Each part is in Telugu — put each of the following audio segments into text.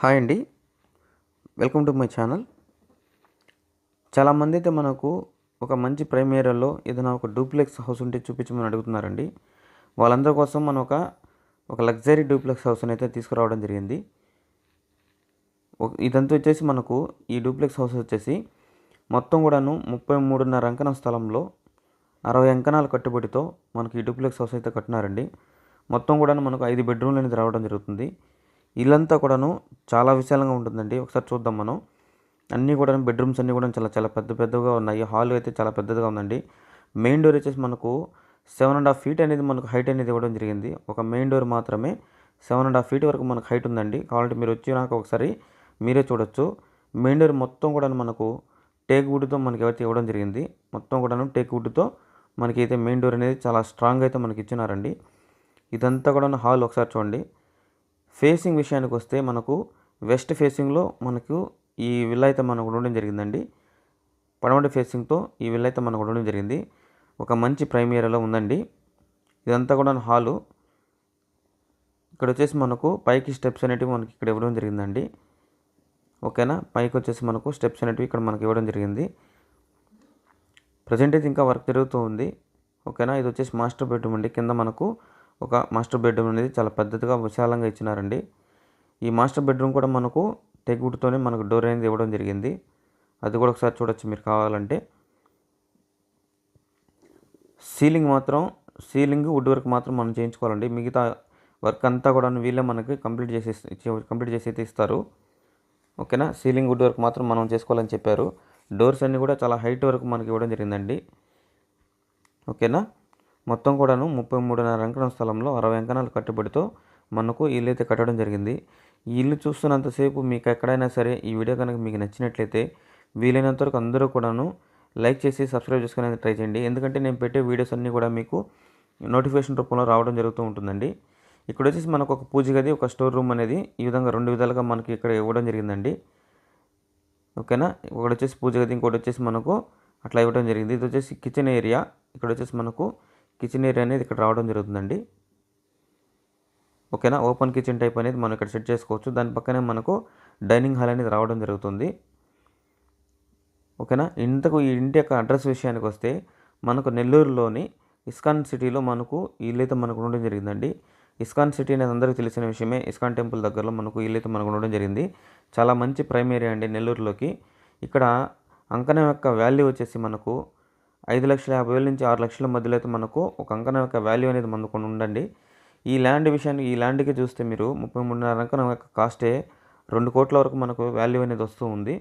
హాయ్ అండి. Welcome to my channel. చాలామంది అయితే మనకు ఒక మంచి ప్రైమ్ ఏరియాలో ఏదైనా ఒక డూప్లెక్స్ హౌస్ ఉంటే చూపించమని అడుగుతున్నారండి. వాళ్ళందరి కోసం మనం ఒక ఒక లగ్జరీ డూప్లెక్స్ హౌస్ని అయితే తీసుకురావడం జరిగింది. ఇదంతా వచ్చేసి మనకు ఈ డూప్లెక్స్ హౌస్ వచ్చేసి మొత్తం కూడాను ముప్పై మూడున్నర అంకణం స్థలంలో అరవై అంకణాల కట్టుబడితో మనకి ఈ డూప్లెక్స్ హౌస్ అయితే కట్టినారండి. మొత్తం కూడాను మనకు ఐదు బెడ్రూమ్లు అనేది రావడం జరుగుతుంది. ఇల్లంతా కూడాను చాలా విశాలంగా ఉంటుందండి. ఒకసారి చూద్దాం మనం. అన్నీ కూడా బెడ్రూమ్స్ అన్నీ కూడా చాలా చాలా పెద్ద పెద్దగా ఉన్నాయి. హాల్ అయితే చాలా పెద్దదిగా ఉందండి. మెయిన్ డోర్ వచ్చేసి మనకు సెవెన్ అండ్ హాఫ్ ఫీట్ అనేది మనకు హైట్ అనేది ఇవ్వడం జరిగింది. ఒక మెయిన్ డోర్ మాత్రమే సెవెన్ అండ్ హాఫ్ ఫీట్ వరకు మనకు హైట్ ఉందండి. కావాలంటే మీరు వచ్చినాక ఒకసారి మీరే చూడొచ్చు. మెయిన్ డోర్ మొత్తం కూడా మనకు టేక్ వుడ్తో మనకి అయితే ఇవ్వడం జరిగింది మొత్తం కూడాను టేక్ వుడ్తో మనకి అయితే మెయిన్ డోర్ అనేది చాలా స్ట్రాంగ్ అయితే మనకి ఇచ్చినారండి. ఇదంతా కూడా హాల్ ఒకసారి చూడండి. ఫేసింగ్ విషయానికి వస్తే మనకు వెస్ట్ ఫేసింగ్లో మనకు ఈ విల్ అయితే మనకు ఉండడం జరిగిందండి. పడమటి ఫేసింగ్తో ఈ విల్ అయితే మనకు ఉండడం జరిగింది. ఒక మంచి ప్రైమ్ ఉందండి. ఇదంతా కూడా హాలు. ఇక్కడ వచ్చేసి మనకు పైకి స్టెప్స్ అనేటివి మనకి ఇక్కడ ఇవ్వడం జరిగిందండి. ఓకేనా? పైకి వచ్చేసి మనకు స్టెప్స్ అనేటివి ఇక్కడ మనకి ఇవ్వడం జరిగింది. ప్రజెంట్ అయితే ఇంకా వర్క్ జరుగుతూ ఉంది. ఓకేనా? ఇది వచ్చేసి మాస్టర్ బెడ్రూమ్ అండి. కింద మనకు ఒక మాస్టర్ బెడ్రూమ్ అనేది చాలా పెద్దదిగా విశాలంగా ఇచ్చినారండి. ఈ మాస్టర్ బెడ్రూమ్ కూడా మనకు తెగుడుతోనే మనకు డోర్ అనేది ఇవ్వడం జరిగింది. అది కూడా ఒకసారి చూడొచ్చు మీరు కావాలంటే. సీలింగ్ మాత్రం సీలింగ్ వుడ్ వర్క్ మాత్రం మనం చేయించుకోవాలండి. మిగతా వర్క్ అంతా కూడా వీళ్ళే మనకి కంప్లీట్ చేసి కంప్లీట్ చేసి అయితే ఇస్తారు. ఓకేనా? సీలింగ్ వుడ్ వర్క్ మాత్రం మనం చేసుకోవాలని చెప్పారు. డోర్స్ అన్నీ కూడా చాలా హైట్ వరకు మనకి ఇవ్వడం జరిగిందండి. ఓకేనా? మొత్తం కూడాను ముప్పై మూడున్నర అంకణం స్థలంలో అరవై అంకణాలు కట్టుబడితో మనకు ఇల్లు అయితే కట్టడం జరిగింది. ఈ ఇల్లు చూస్తున్నంతసేపు మీకు ఎక్కడైనా సరే ఈ వీడియో కనుక మీకు నచ్చినట్లయితే వీలైనంత వరకు అందరూ కూడాను లైక్ చేసి సబ్స్క్రైబ్ చేసుకునేది ట్రై చేయండి. ఎందుకంటే నేను పెట్టే వీడియోస్ అన్నీ కూడా మీకు నోటిఫికేషన్ రూపంలో రావడం జరుగుతూ ఉంటుందండి. ఇక్కడ వచ్చేసి మనకు ఒక పూజ గది ఒక స్టోర్ రూమ్ అనేది ఈ విధంగా రెండు విధాలుగా మనకి ఇక్కడ ఇవ్వడం జరిగిందండి. ఓకేనా? ఒకటి వచ్చేసి పూజ గది ఇంకోటి వచ్చేసి మనకు అట్లా ఇవ్వడం జరిగింది. ఇది వచ్చేసి కిచెన్ ఏరియా. ఇక్కడ వచ్చేసి మనకు కిచెన్ ఏరియా అనేది ఇక్కడ రావడం జరుగుతుందండి. ఓకేనా? ఓపెన్ కిచెన్ టైప్ అనేది మనం ఇక్కడ సెట్ చేసుకోవచ్చు. దాని పక్కనే మనకు డైనింగ్ హాల్ అనేది రావడం జరుగుతుంది. ఓకేనా? ఇంతకు ఈ ఇంటి యొక్క అడ్రస్ విషయానికి వస్తే మనకు నెల్లూరులోని ఇస్కాన్ సిటీలో మనకు ఇల్లైతే మనకు ఉండడం జరిగిందండి. ఇస్కాన్ సిటీ అనేది అందరికీ తెలిసిన విషయమే. ఇస్కాన్ టెంపుల్ దగ్గరలో మనకు ఇల్లైతే మనకు ఉండడం జరిగింది. చాలా మంచి ప్రైమ్ ఏరియా అండి నెల్లూరులోకి. ఇక్కడ అంకణం యొక్క వాల్యూ వచ్చేసి మనకు ఐదు లక్షల యాభై వేల నుంచి ఆరు లక్షల మధ్యలో అయితే మనకు ఒక అంకణం యొక్క వాల్యూ అనేది మనకు ఉండండి ఈ ల్యాండ్ విషయాన్ని ఈ ల్యాండ్కి చూస్తే మీరు ముప్పై మూడున్నర అంకణం యొక్క కాస్టే రెండు కోట్ల వరకు మనకు వాల్యూ అనేది వస్తూ ఉంది.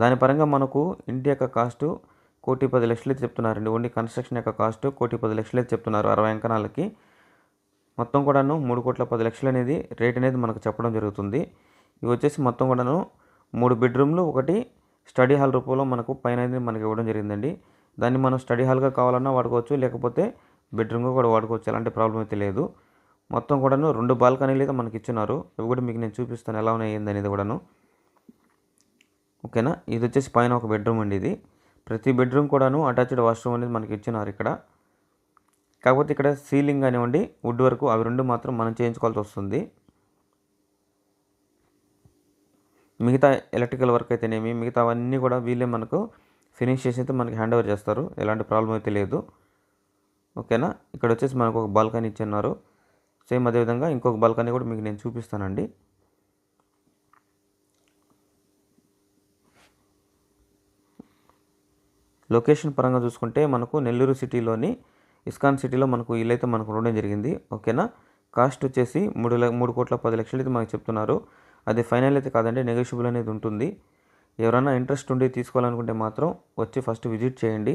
దాని పరంగా మనకు ఇంటి యొక్క కాస్ట్ కోటి పది లక్షలు అయితే చెప్తున్నారండి. ఓన్లీ కన్స్ట్రక్షన్ యొక్క కాస్ట్ కోటి పది లక్షలు అయితే చెప్తున్నారు అరవై అంకణాలకి. మొత్తం కూడాను మూడు కోట్ల పది లక్షలు అనేది రేట్ అనేది మనకు చెప్పడం జరుగుతుంది. ఇవి వచ్చేసి మొత్తం కూడాను మూడు బెడ్రూమ్లు ఒకటి స్టడీ హాల్ రూపంలో మనకు పైన అనేది మనకి ఇవ్వడం జరిగిందండి. దాన్ని మనం స్టడీ హాల్గా కావాలన్నా వాడుకోవచ్చు లేకపోతే బెడ్రూమ్గా కూడా వాడుకోవచ్చు. ఎలాంటి ప్రాబ్లం అయితే లేదు. మొత్తం కూడాను రెండు బాల్కనీలు అయితే మనకి ఇచ్చినారు ఇవి కూడా మీకు నేను చూపిస్తాను ఎలా ఉన్నాయి ఏంది అనేది కూడాను. ఓకేనా? ఇది వచ్చేసి పైన ఒక బెడ్రూమ్ అండి ఇది. ప్రతి బెడ్రూమ్ కూడాను అటాచ్డ్ వాష్రూమ్ అనేది మనకి ఇచ్చినారు ఇక్కడ. కాకపోతే ఇక్కడ సీలింగ్ కానివ్వండి వుడ్ వరకు అవి రెండు మాత్రం మనం చేయించుకోవాల్సి వస్తుంది. మిగతా ఎలక్ట్రికల్ వర్క్ అయితేనేమి మిగతా అవన్నీ కూడా వీళ్ళే మనకు ఫినిష్ చేసి అయితే మనకి హ్యాండ్ ఓవర్ చేస్తారు. ఎలాంటి ప్రాబ్లం అయితే లేదు. ఓకేనా? ఇక్కడ వచ్చేసి మనకు ఒక బాల్కనీ ఇచ్చిన్నారు. సేమ్ అదేవిధంగా ఇంకొక బాల్కనీ కూడా మీకు నేను చూపిస్తానండి. లొకేషన్ పరంగా చూసుకుంటే మనకు నెల్లూరు సిటీలోని ఇస్కాన్ సిటీలో మనకు ఇల్లు అయితే మనకు ఉండడం జరిగింది. ఓకేనా? కాస్ట్ వచ్చేసి మూడు మూడు కోట్ల పది లక్షలు అయితే మనకు చెప్తున్నారు. అది ఫైనల్ అయితే కాదండి నెగోషియబుల్ అనేది ఉంటుంది. ఎవరైనా ఇంట్రెస్ట్ ఉండి తీసుకోవాలనుకుంటే మాత్రం వచ్చి ఫస్ట్ విజిట్ చేయండి.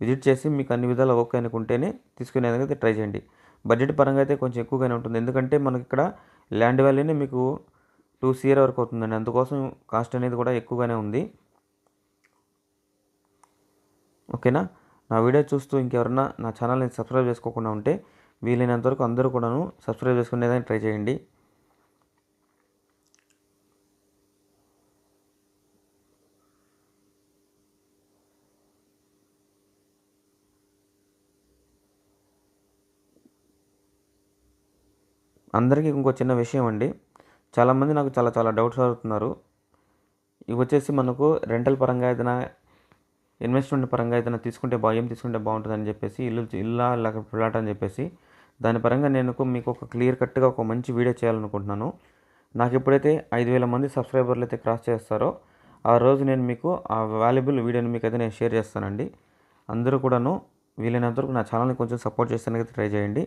విజిట్ చేసి మీకు అన్ని విధాలు ఓకే అనుకుంటేనే తీసుకునేందుకైతే ట్రై చేయండి. బడ్జెట్ పరంగా అయితే కొంచెం ఎక్కువగానే ఉంటుంది. ఎందుకంటే మనకి ఇక్కడ ల్యాండ్ వాల్యూనే మీకు టూ సిఆర్ వరకు అవుతుందండి. అందుకోసం కాస్ట్ అనేది కూడా ఎక్కువగానే ఉంది. ఓకేనా? నా వీడియో చూస్తూ ఇంకెవరన్నా నా ఛానల్ని సబ్స్క్రైబ్ చేసుకోకుండా ఉంటే వీలైనంత వరకు అందరూ కూడాను సబ్స్క్రైబ్ చేసుకునేదాన్ని ట్రై చేయండి. అందరికీ ఇంకో చిన్న విషయం అండి. చాలామంది నాకు చాలా చాలా డౌట్స్ అడుగుతున్నారు. ఇవి వచ్చేసి మనకు రెంటల్ పరంగా ఏదైనా ఇన్వెస్ట్మెంట్ పరంగా ఏదైనా తీసుకుంటే బా ఏం తీసుకుంటే బాగుంటుందని చెప్పేసి ఇల్లు ఇల్లా లేక ఫ్లాట్ అని చెప్పేసి దాని పరంగా నేను మీకు ఒక క్లియర్ కట్గా ఒక మంచి వీడియో చేయాలనుకుంటున్నాను. నాకు ఎప్పుడైతే ఐదు వేల మంది సబ్స్క్రైబర్లు అయితే క్రాస్ చేస్తారో ఆ రోజు నేను మీకు ఆ వాల్యుబుల్ వీడియోని మీకు అయితే నేను షేర్ చేస్తానండి. అందరూ కూడాను వీలైనంత వరకు నా ఛానల్ని కొంచెం సపోర్ట్ చేస్తానికి ట్రై చేయండి.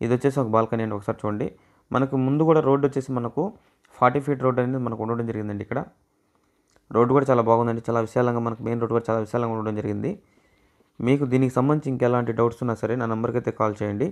ఇది వచ్చేసి ఒక బాల్కనీ అండి ఒకసారి చూడండి. మనకు ముందు కూడా రోడ్డు వచ్చేసి మనకు ఫార్టీ ఫీట్ రోడ్ అనేది మనకు ఉండడం జరిగిందండి ఇక్కడ. రోడ్డు కూడా చాలా బాగుందండి. చాలా విశాలంగా మనకు మెయిన్ రోడ్ కూడా చాలా విశాలంగా ఉండడం జరిగింది. మీకు దీనికి సంబంధించి ఇంకెలాంటి డౌట్స్ ఉన్నా సరే నా నెంబర్కి అయితే కాల్ చేయండి.